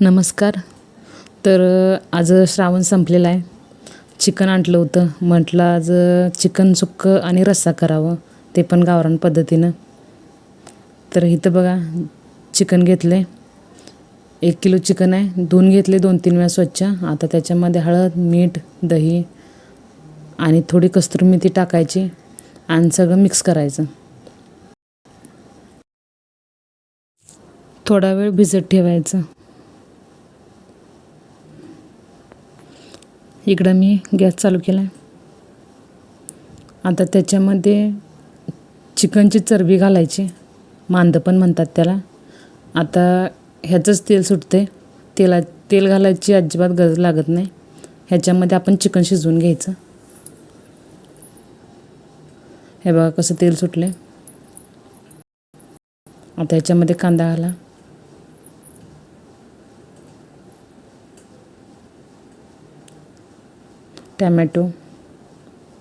नमस्कार. तर आज श्रावण संपलेला आहे. चिकन आणलं होतं. म्हटलं आज चिकन सुक्कं आणि रस्सा करावं. ते पण गावरान पद्धतीनं. तर इथं बघा चिकन घेतलं आहे एक किलो चिकन आहे. धुवून घेतले दोन तीन वेळा स्वच्छ. आता त्याच्यामध्ये हळद मीठ दही आणि थोडी कस्तुरी मेथी टाकायची आणि सगळं मिक्स करायचं. थोडा वेळ भिजत ठेवायचं. इकडं मी गॅस चालू केला आहे आता त्याच्यामध्ये चिकनची चरबी घालायची. मांदं पण म्हणतात त्याला. आता ह्याचंच तेल सुटते तेला तेल घालायची अजिबात गरज लागत नाही. ह्याच्यामध्ये आपण चिकन शिजवून घ्यायचं. हे बघा कसं तेल सुटले आता ह्याच्यामध्ये कांदा घाला. टॅमॅटो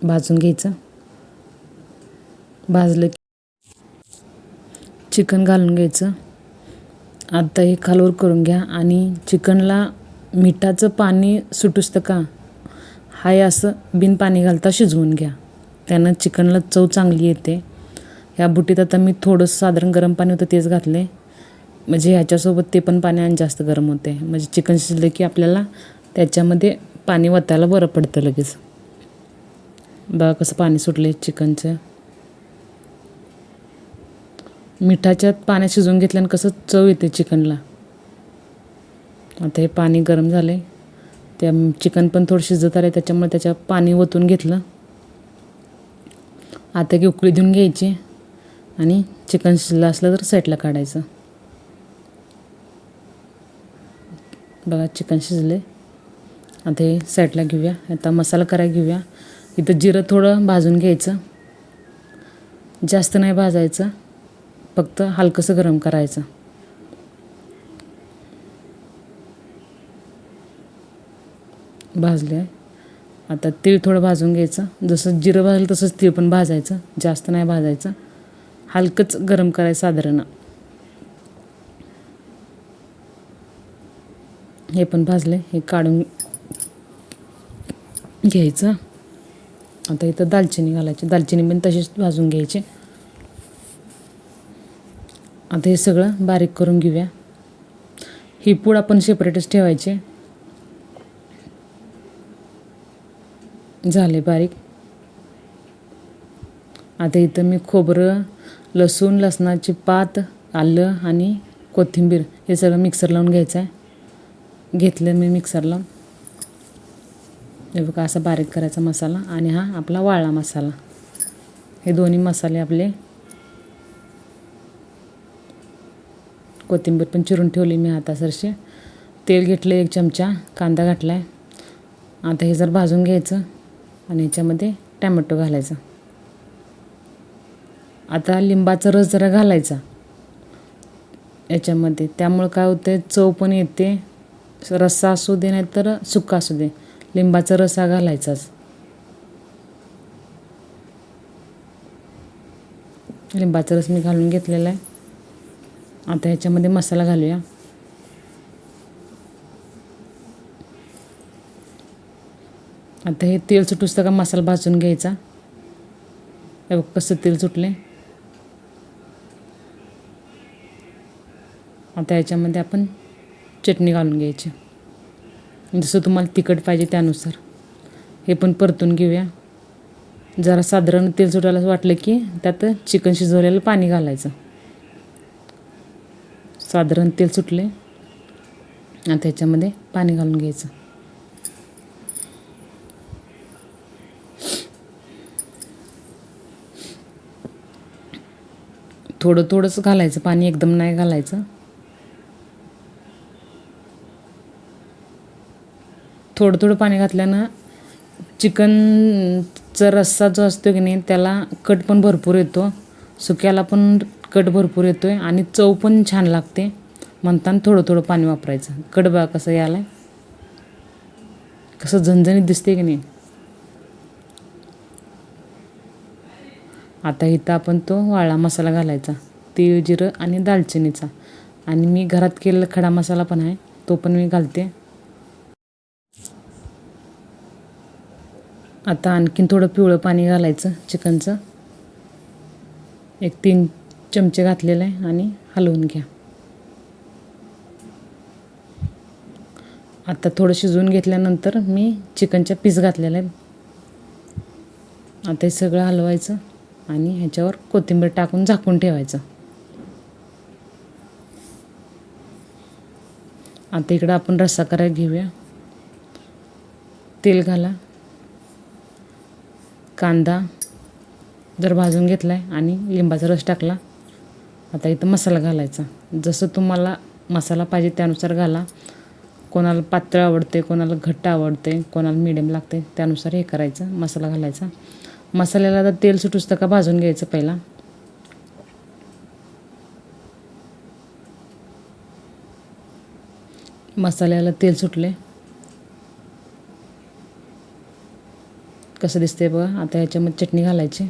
भाजून घ्यायचं. भाजलं की चिकन घालून घ्यायचं. आता हे खालवर करून घ्या आणि चिकनला मिठाचं पाणी सुटूसतं का? हाय असं बिन पाणी घालता शिजवून घ्या. त्यानं चिकनला चव चांगली येते. ह्या बुटीत आता मी थोडंसं साधारण गरम पाणी होतं तेच घातले. म्हणजे ह्याच्यासोबत ते पण पाणी आणि जास्त गरम होते. म्हणजे चिकन शिजलं की आपल्याला त्याच्यामध्ये पाणी वतायला बरं पडतं लगेच. बघा कसं पाणी सुटले चिकनचं. मिठाच्यात पाण्यात शिजवून घेतल्यानं कसं चव येते चिकनला. आता हे पाणी गरम झालं आहे त्या चिकन पण थोडं शिजत आलं त्याच्यामुळे त्याच्यात पाणी ओतून घेतलं. आता की उकळी देऊन घ्यायची आणि चिकन शिजलं असलं तर साईडला काढायचं. बघा चिकन शिजले आता हे साईडला घेऊया. आता मसाला करायला घेऊया. इथं जिरं थोडं भाजून घ्यायचं. जास्त नाही भाजायचं. फक्त हलकंसं गरम करायचं. भाजले आहे आता तीळ थोडं भाजून घ्यायचं. जसं जिरं भाजलं तसंच तीळ पण भाजायचं. जास्त नाही भाजायचं. हलकंच गरम करायचं साधारण. हे पण भाजले हे काढून घ्यायचं. आता इथं दालचिनी घालायची. दालचिनी पण तशीच भाजून घ्यायची. आता हे सगळं बारीक करून घेऊया. ही पूड आपण सेपरेटच ठेवायची. झाले बारीक. आता इथं मी खोबरं लसूण लसणाची पात आलं आणि कोथिंबीर हे सगळं मिक्सर लावून घ्यायचं आहे घेतलं मी मिक्सरला हे बघा असा बारीक करायचा मसाला आणि हा आपला वाळला मसाला. हे दोन्ही मसाले आपले कोथिंबीर पण चिरून ठेवली मी हातासरशी तेल घेतलं एक चमचा कांदा घातला आहे आता हे जर भाजून घ्यायचं आणि ह्याच्यामध्ये टॅमॅटो घालायचा. आता लिंबाचा रस जरा घालायचा याच्यामध्ये. त्यामुळं काय होतं चव पण येते. रस्सा असू दे नाही तर सुक्का असू दे. लिंबाचा रसा घालायचाच. लिंबाचा रस मी घालून घेतलेला आहे. आता ह्याच्यामध्ये मसाला घालूया. आता हे तेल सुटूसतं का मसाला भाजून घ्यायचा. हे बघ कसं तेल सुटले. आता याच्यामध्ये आपण चटणी घालून घ्यायची. जसं तुम्हाला तिखट पाहिजे त्यानुसार. हे पण परतून घेऊया. जरा साधारण तेल सुटायला वाटलं की त्यात चिकन शिजवलेलं पाणी घालायचं. साधारण तेल सुटले. आणि त्याच्यामध्ये पाणी घालून घ्यायचं. थोडं थोडंच घालायचं. पाणी एकदम नाही घालायचं. थोडं थोडं पाणी घातल्यानं चिकनचा रस्सा जो असतो की नाही त्याला कट पण भरपूर येतो. सुक्याला पण कट भरपूर येतो आहे आणि चव पण छान लागते. म्हणताना थोडं थोडं पाणी वापरायचं. कट बा कसं यायला कसं झणझणीत दिसते की नाही. आता इथं आपण तो वाळा मसाला घालायचा. तीळ जिरं आणि दालचिनीचा. आणि मी घरात केलेला खडा मसाला पण आहे तो पण मी घालते. आता आणखीन थोडं पिवळं पाणी घालायचं चिकनचं. एक तीन चमचे घातलेलं आहे आणि हलवून घ्या. आता थोडं शिजवून घेतल्यानंतर मी चिकनच्या पीस घातलेला आहे आता हे सगळं हलवायचं आणि ह्याच्यावर कोथिंबीर टाकून झाकून ठेवायचं. आता इकडं आपण रस्सा करायला घेऊया. तेल घाला. कांदा जर भाजून घेतला आहे आणि लिंबाचा रस टाकला आता इथं मसाला घालायचा. जसं तुम्हाला मसाला पाहिजे त्यानुसार घाला. कोणाला पातळ आवडते कोणाला घट्ट आवडते कोणाला मिडियम लागते त्यानुसार हे करायचं मसाला घालायचा. मसाल्याला आता तेल सुटूस का भाजून घ्यायचं पहिला? मसाल्याला तेल सुटले कसं दिसते बघा. आता ह्याच्यामध्ये चटणी घालायची.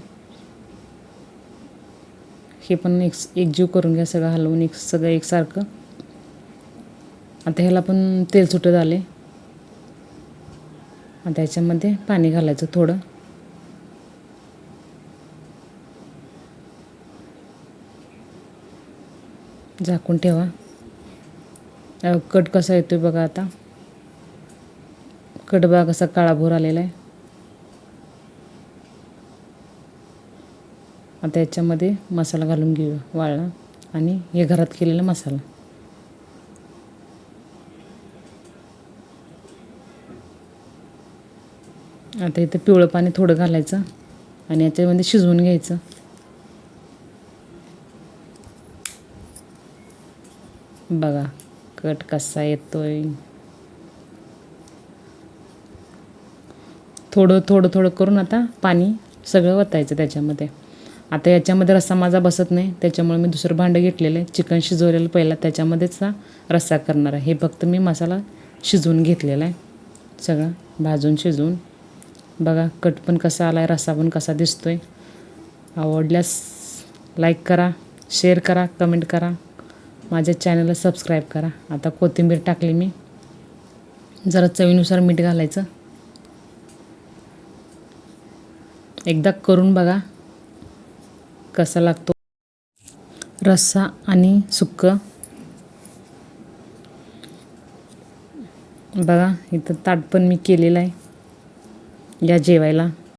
हे पण एक एकजीव करून घ्या सगळं हलवून एक सगळं एकसारखं. आता ह्याला पण तेल सुटत आले आता ह्याच्यामध्ये पाणी घालायचं थोडं. झाकून ठेवा. कट कसा येतो बघा आता. कट बघा कसा काळाभोर आलेला आहे. आता याच्यामध्ये मसाला घालून घेऊ वाळला आणि हे घरात केलेला मसाला. आता इथं पिवळं पाणी थोडं घालायचं आणि याच्यामध्ये शिजवून घ्यायचं. बघा कट कसा येतोय. थोडं थोडं थोडं करून आता पाणी सगळं वतायचं त्याच्यामध्ये. आता याच्यामध्ये रस्सा माझा बसत नाही त्याच्यामुळे मी दुसरं भांडं घेतलेलं आहे. चिकन शिजवलेलं पहिला त्याच्यामध्येच हा रस्सा करणार आहे. हे फक्त मी मसाला शिजवून घेतलेला आहे. सगळा भाजून शिजवून. बघा कट पण कसा आला आहे रस्सा पण कसा दिसतो आहे आवडल्यास लाईक करा शेअर करा कमेंट करा. माझ्या चॅनलला सबस्क्राईब करा. आता कोथिंबीर टाकली मी. जरा चवीनुसार मीठ घालायचं. एकदा करून बघा. कसा लागतो? रस्सा आणि सुक्कं. बघा इथं ताट पण मी केलेलं आहे. या जेवायला.